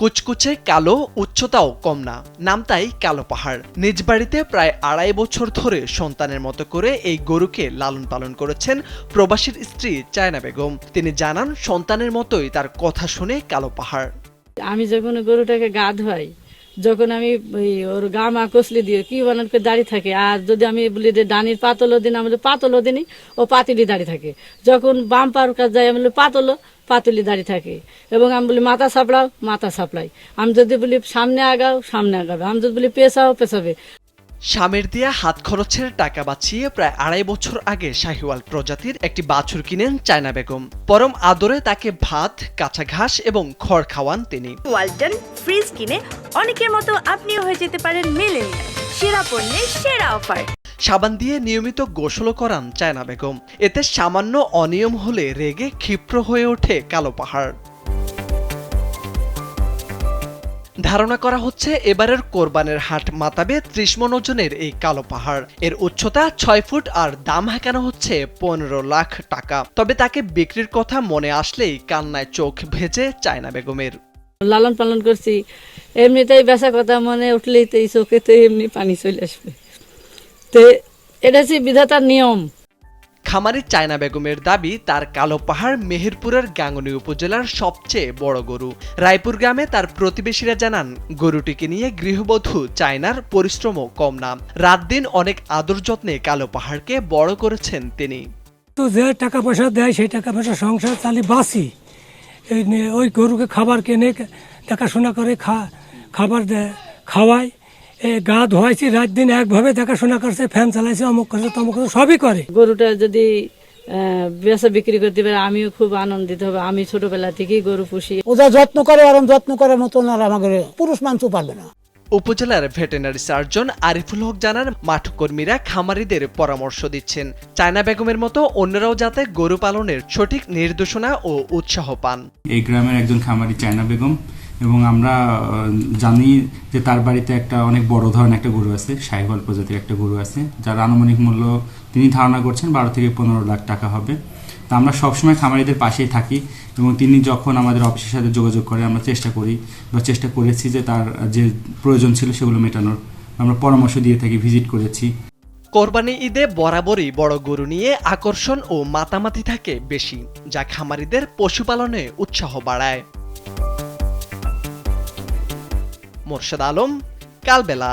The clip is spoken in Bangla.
কুচকুচে কালো উচ্চতাও কম না, নাম তাই কালো পাহাড়। নিজ বাড়িতে প্রায় আড়াই বছর ধরে সন্তানের মতো করে এই গরুকে লালন পালন করেছেন প্রবাসীর স্ত্রী চায়না বেগম। তিনি জানান, সন্তানের মতোই তার কথা শুনে কালো পাহাড়। আমি যখন গরুটাকে গা ধোয়াই যখন আমি ওর গা মা কষলে দিয়ে কি বানানকে দাঁড়িয়ে থাকে। আর যদি আমি বলি যে ডানির পাতলো দিন, আমি পাতলো দিনই ও পাতিলি দাঁড়িয়ে থাকে। যখন বাম পার কাজ যায় আমি বলি পাতলো, পাতলি দাঁড়িয়ে থাকে। এবং আমি বলি মাথা সাপড়াও, মাথা সাপড়াই। আমি যদি বলি সামনে আগাও, সামনে আগাবে। আমি যদি বলি পেশাও, পেশাবে। স্বামীর দিয়া হাত খরচের টাকা বাঁচিয়ে প্রায় আড়াই বছর আগে শাহিওয়াল প্রজাতির একটি বাছুর কিনেন চায়না বেগম। পরম আদরে তাকে ভাত কাঁচা ঘাস এবং খড় খাওয়ান তিনি। ওয়ালটন ফ্রিজ কিনে অনেকের মতো আপনিও হয়ে যেতে পারেন মেলেনিয়া সেরা পণ্যের সেরা অফার। সাবান দিয়ে নিয়মিত গোসলও করান চায়না বেগম। এতে সামান্য অনিয়ম হলে রেগে ক্ষিপ্র হয়ে ওঠে কালো পাহাড়। ধারণা করা হচ্ছে এবারের কোরবানের হাট মাতাবে ত্রিশ মন ওজনের এই কালো পাহাড়। এর উচ্চতা ছয় ফুট আর দাম হাঁকানো হচ্ছে পনেরো লাখ টাকা। তবে তাকে বিক্রির কথা মনে আসলেই কান্নায় চোখ ভেজে চায়না বেগমের। লালন পালন করছি। এমনিতেই বেচা কথা মনে উঠলেই তো এই চোখে তো এমনি পানি চলে আসবে। তো এটা হচ্ছে বিধাতার নিয়ম। খামারি চায়না বেগমের দাবি, তার কালো পাহাড় মেহেরপুরের গাঙ্গনী উপজেলার সবচেয়ে বড় গরু। রায়পুর গ্রামে তার প্রতিবেশীরা জানান, গরুটিকে নিয়ে গৃহবধূ চায়নার পরিশ্রমও কম না। রাত দিন অনেক আদর যত্নে কালো পাহাড়কে বড় করেছেন তিনি। তো যে টাকা পয়সা দেয়, সেই টাকা পয়সা সংসার বাঁচি। এই ওই গরুকে খাবার কেনে দেখাশোনা করে খা, খাবার দেয়, খাওয়ায়। গা ধোয়াইছি রাত দিন একভাবে দেখাশোনা করছে ফ্যান চালাইছে অমুক করছে তমুক করছে সবই করে। গরুটা যদি বেচা বিক্রি করতে পারে আমিও খুব আনন্দিত হবে। আমি ছোটবেলা থেকেই গরু পুষি। ওরা যত্ন করে ওরম যত্ন করার মতন আর আমাদের পুরুষ মানুষ পারবে না। উপজেলার ভেটেরিনারি সার্জন আরিফুল হক জানান মাঠ কর্মীরা খামারিদের পরামর্শ দিচ্ছেন। চায়না বেগমের মতো অন্যরাও যাতে গরু পালনের সঠিক নির্দেশনা ও উৎসাহ পান। এই গ্রামের একজন খামারি চায়না বেগম এবং আমরা জানি যে তার বাড়িতে একটা অনেক বড় ধরনের একটা গরু আছে, সাইহল প্রজাতির একটা গরু আছে, যার আনুমানিক মূল্য তিনি ধারণা করছেন বারো থেকে পনেরো লাখ টাকা হবে। তা আমরা সবসময় খামারিদের পাশেই থাকি এবং তিনি যখন আমাদের অফিসের সাথে যোগাযোগ করে, আমরা চেষ্টা করি বা চেষ্টা করেছি যে তার যে প্রয়োজন ছিল সেগুলো মেটানোর। আমরা পরামর্শ দিয়ে থাকি, ভিজিট করেছি। কোরবানি ঈদে বরাবরই বড় গরু নিয়ে আকর্ষণ ও মাতামাতি থাকে বেশি, যা খামারিদের পশুপালনে উৎসাহ বাড়ায়। মোর্শেদ আলম কালবেলা।